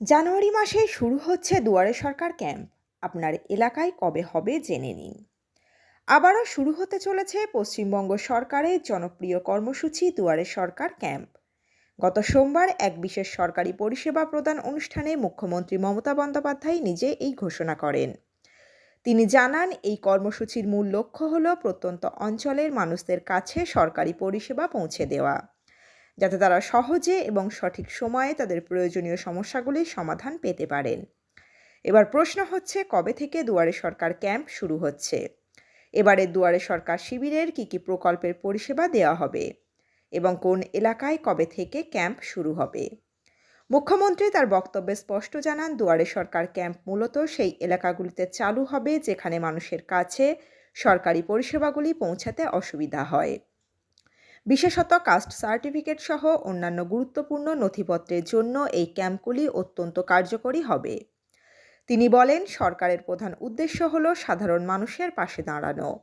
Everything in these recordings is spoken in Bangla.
জানুয়ারি মাসে শুরু হচ্ছে দুয়ারে সরকার ক্যাম্প। আপনার এলাকায় কবে হবে জেনে নিন। আবারও শুরু হতে চলেছে পশ্চিমবঙ্গ সরকারের জনপ্রিয় কর্মসূচি দুয়ারে সরকার ক্যাম্প। গত সোমবার এক বিশেষ সরকারি পরিষেবা প্রদান অনুষ্ঠানে মুখ্যমন্ত্রী মমতা বন্দ্যোপাধ্যায় নিজে এই ঘোষণা করেন। তিনি জানান, এই কর্মসূচির মূল লক্ষ্য হল প্রত্যন্ত অঞ্চলের মানুষদের কাছে সরকারি পরিষেবা পৌঁছে দেওয়া। যাতে তারা সহজে এবং সঠিক সময়ে তাদের প্রয়োজনীয় সমস্যাগুলির সমাধান পেতে পারেন। এবার প্রশ্ন হচ্ছে, কবে থেকে দুয়ারে সরকার ক্যাম্প শুরু হচ্ছে? এবারে দুয়ারে সরকার শিবিরের কী কী প্রকল্পের পরিষেবা দেওয়া হবে? এবং কোন এলাকায় কবে থেকে ক্যাম্প শুরু হবে? মুখ্যমন্ত্রী তার বক্তব্যে স্পষ্ট জানান, দুয়ারে সরকার ক্যাম্প মূলত সেই এলাকাগুলিতে চালু হবে যেখানে মানুষের কাছে সরকারি পরিষেবাগুলি পৌঁছাতে অসুবিধা হয়। বিশেষত কাস্ট সার্টিফিকেট সহ অন্যান্য গুরুত্বপূর্ণ নথিপত্রের জন্য এই ক্যাম্পগুলি অত্যন্ত কার্যকরী হবে। তিনি বলেন, সরকারের প্রধান উদ্দেশ্য হল সাধারণ মানুষের পাশে দাঁড়ানো।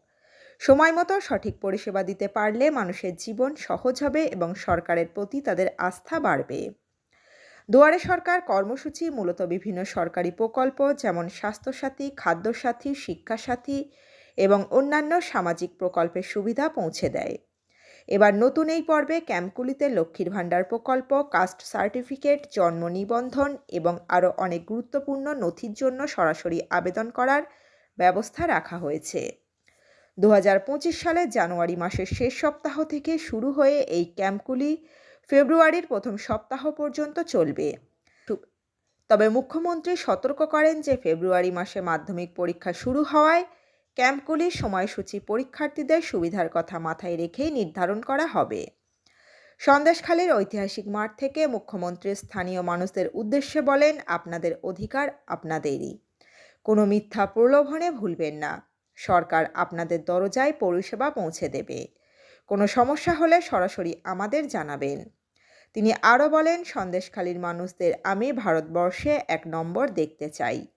সময় মতো সঠিক পরিষেবা দিতে পারলে মানুষের জীবন সহজ হবে এবং সরকারের প্রতি তাদের আস্থা বাড়বে। দুয়ারে সরকার কর্মসূচি মূলত বিভিন্ন সরকারি প্রকল্প, যেমন স্বাস্থ্যসাথী, খাদ্যসাথী, শিক্ষাসাথী এবং অন্যান্য সামাজিক প্রকল্পের সুবিধা পৌঁছে দেয়। এবার নতুন এই পর্বে ক্যাম্পগুলিতে লক্ষ্মীর ভাণ্ডার প্রকল্প, কাস্ট সার্টিফিকেট, জন্ম নিবন্ধন এবং আরও অনেক গুরুত্বপূর্ণ নথির জন্য সরাসরি আবেদন করার ব্যবস্থা রাখা হয়েছে। দু হাজার পঁচিশ সালের জানুয়ারি মাসের শেষ সপ্তাহ থেকে শুরু হয়ে এই ক্যাম্পগুলি ফেব্রুয়ারির প্রথম সপ্তাহ পর্যন্ত চলবে। তবে মুখ্যমন্ত্রী সতর্ক করেন যে, ফেব্রুয়ারি মাসে মাধ্যমিক পরীক্ষা শুরু হওয়ায় ক্যাম্পগুলির সময়সূচি পরীক্ষার্থীদের সুবিধার কথা মাথায় রেখেই নির্ধারণ করা হবে। সন্দেশখালীর ঐতিহাসিক মাঠ থেকে মুখ্যমন্ত্রী স্থানীয় মানুষদের উদ্দেশ্যে বলেন, আপনাদের অধিকার আপনাদেরই। কোনো মিথ্যা প্রলোভনে ভুলবেন না। সরকার আপনাদের দরজায় পরিষেবা পৌঁছে দেবে। কোনো সমস্যা হলে সরাসরি আমাদের জানাবেন। তিনি আরও বলেন, সন্দেশখালীর মানুষদের আমি ভারতবর্ষে এক নম্বর দেখতে চাই।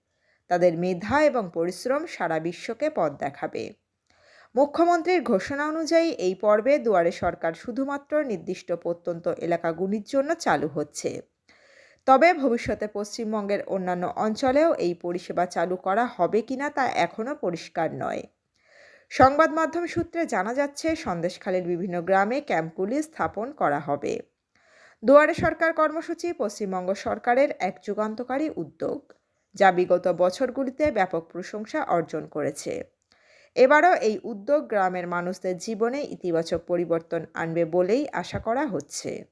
তাদের মেধা এবং পরিশ্রম সারা বিশ্বকে পথ দেখাবে। মুখ্যমন্ত্রীর ঘোষণা অনুযায়ী এই পর্বে দুয়ারে সরকার শুধুমাত্র নির্দিষ্ট প্রত্যন্ত এলাকাগুলির জন্য চালু হচ্ছে। তবে ভবিষ্যতে পশ্চিমবঙ্গের অন্যান্য অঞ্চলেও এই পরিষেবা চালু করা হবে কিনা তা এখনও পরিষ্কার নয়। সংবাদ মাধ্যম সূত্রে জানা যাচ্ছে, সন্দেশখালীর বিভিন্ন গ্রামে ক্যাম্পগুলি স্থাপন করা হবে। দুয়ারে সরকার কর্মসূচি পশ্চিমবঙ্গ সরকারের এক যুগান্তকারী উদ্যোগ। যা বিগত বছরগুলিতে ব্যাপক প্রশংসা অর্জন করেছে। এবারও এই উদ্যোগ গ্রামের মানুষদের জীবনে ইতিবাচক পরিবর্তন আনবে বলেই আশা করা হচ্ছে।